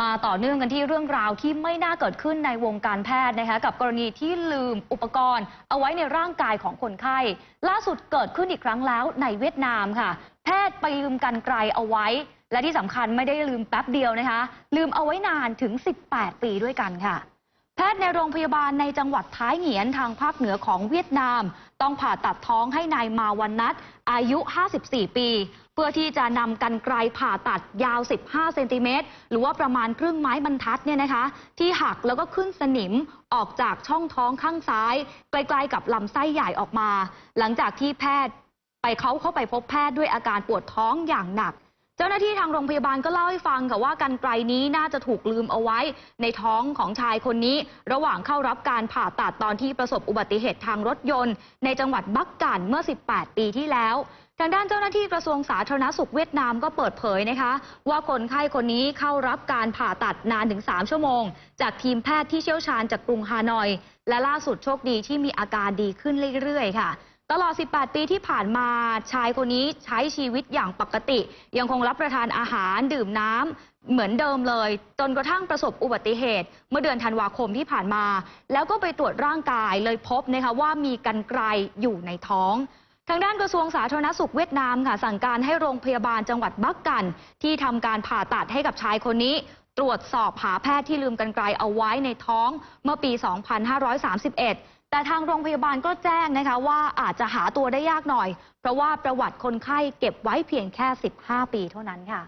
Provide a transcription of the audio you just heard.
มาต่อเนื่องกันที่เรื่องราวที่ไม่น่าเกิดขึ้นในวงการแพทย์นะคะกับกรณีที่ลืมอุปกรณ์ เอาไว้ในร่างกายของคนไข้ ล่าสุดเกิดขึ้นอีกครั้งแล้วในเวียดนามค่ะ แพทย์ไปลืมกันไกลเอาไว้ และที่สำคัญไม่ได้ลืมแป๊บเดียวนะคะ ลืมเอาไว้นานถึง 18 ปีด้วยกันค่ะแพทย์ในโรงพยาบาลในจังหวัดท้ายเหงียนทางภาคเหนือของเวียดนาม ต้องผ่าตัดท้องให้นายมาวันนัทอายุ 54 ปี พื่อที่จะนำกันไกลผ่าตัดยาว 15 เซนติเมตร หรือว่าประมาณครึ่งไม้บรรทัดเนี่ยนะคะ ที่หักแล้วก็ขึ้นสนิมออกจากช่องท้องข้างซ้าย ใกล้ๆกับลำไส้ใหญ่ออกมา หลังจากที่แพทย์ไปเขาเข้าไปพบแพทย์ด้วยอาการปวดท้องอย่างหนัก จ้าหน้าที่ทางโรงพยาบาลก็เล่าให้ฟังค่ะว่ากันไกลนี้น่าจะถูกลืมเอาไว้ในท้องของชายคนนี้ ระหว่างเข้ารับการผ่าตัดตอนที่ประสบอุบัติเหตุทางรถยนต์ ในจังหวัดบักกันเมื่อ 18 ปีที่แล้ว ทางด้านเจ้าหน้าที่กระทรวงสาธารณสุขเวียดนามก็เปิดเผยนะคะ ว่าคนไข้คนนี้เข้ารับการผ่าตัดนานถึง 3 ชั่วโมง จากทีมแพทย์ที่เชี่ยวชาญจากกรุงฮานอย และล่าสุดโชคดีที่มีอาการดีขึ้นเรื่อยๆ ค่ะ ตลอด 18 ปีที่ผ่านมาชายคนนี้ใช้ชีวิตอย่างปกติ ยังคงรับประทานอาหารดื่มน้ำเหมือนเดิมเลย จนกระทั่งประสบอุบัติเหตุ เมื่อเดือนธันวาคมที่ผ่านมา แล้วก็ไปตรวจร่างกายเลยพบนะคะว่ามีกันไกลอยู่ในท้อง ทางด้านกระทรวงสาธารณสุขเวียดนามค่ะสั่งการให้โรงพยาบาลจังหวัดบักกัน ที่ทำการผ่าตัดให้กับชายคนนี้ ตรวจสอบหาแพทย์ที่ลืมกันไกลเอาไว้ในท้องเมื่อปี 2531 แต่ทางโรงพยาบาลก็แจ้งนะคะว่าอาจจะหาตัวได้ยากหน่อย เพราะว่าประวัติคนไข้เก็บไว้เพียงแค่ 15 ปีเท่านั้นค่ะ